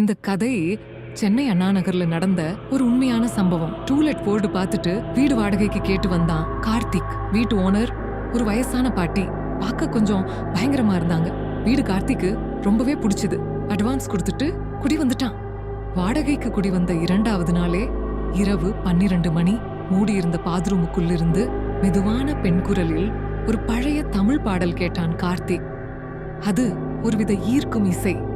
இந்த கதை சென்னை அண்ணா நகர்ல நடந்த ஒரு உண்மையான சம்பவம். டூலெட் போர்டு பார்த்துட்டு வீடு வாடகைக்கு கேட்டு வந்தான் கார்த்திக். வீட்டு ஓனர் ஒரு வயசான பாட்டி. பார்க்க கொஞ்சம் பயங்கரமா இருந்தாங்க. வீடு கார்த்திக்கு ரொம்பவே பிடிச்சது. அட்வான்ஸ் கொடுத்துட்டு குடி வந்துட்டான். வாடகைக்கு குடி வந்த இரண்டாவது நாளே இரவு பன்னிரண்டு மணி. மூடியிருந்த பாத்ரூமுக்குள்ளிருந்து மெதுவான பெண் குரலில் ஒரு பழைய தமிழ் பாடல் கேட்டான் கார்த்திக். அது ஒருவித ஈர்க்கும் இசை.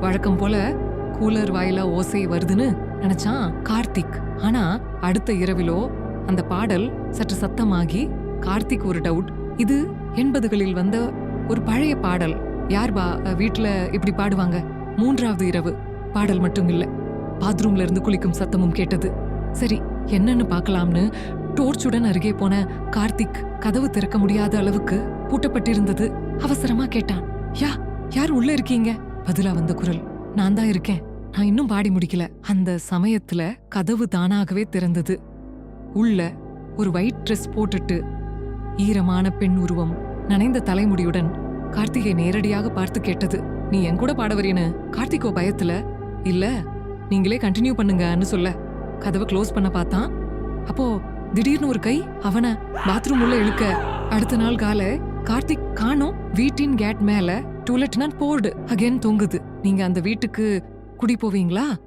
வழக்கம் போல கூலர் வாயிலா ஓசை வருதுன்னு நினைச்சான் கார்த்திக். ஆனா அடுத்த இரவிலோ அந்த பாடல் சற்று சத்தமாகி கார்த்திக் ஒரு டவுட். இது எண்பதுகளில் வந்த ஒரு பழைய பாடல். யார் பா வீட்டில் இப்படி பாடுவாங்க? மூன்றாவது இரவு. பாடல் மட்டும் இல்ல. பாத்ரூம்ல இருந்து குளிக்கும் சத்தமும் கேட்டது. சரி என்னன்னு பார்க்கலாம்னு டோர்ச்சுடன் அருகே போன கார்த்திக் கதவு திறக்க முடியாத அளவுக்கு பூட்டப்பட்டிருந்தது. அவசரமா கேட்டான். யா யார் உள்ள இருக்கீங்க? பதிலா வந்த குரல். நான் தான் இருக்கேன். நான் இன்னும் பாடி முடிக்கல. அந்த சமயத்துல கதவு தானாகவே திறந்தது. உள்ள ஒரு ஒயிட் ட்ரெஸ் போட்டுட்டு ஈரமான பெண் உருவம் நனைந்த தலைமுடியுடன் கார்த்திகை நேரடியாக பார்த்து கேட்டது. நீ என் கூட பாடவரேன்னு கார்த்திகோ பயத்துல? இல்ல. நீங்களே கண்டினியூ பண்ணுங்கன்னு சொல்ல. கதவை க்ளோஸ் பண்ண பார்த்தான். அப்போ திடீர்னு ஒரு கை அவனை பாத்ரூம் உள்ள இழுக்க அடுத்த நாள் காலை கார்த்திக் காணும் வீட்டின் கேட் மேல டூலெட்னா போர்டு அகைன் தொங்குது. நீங்க அந்த வீட்டுக்கு குடி போவீங்களா?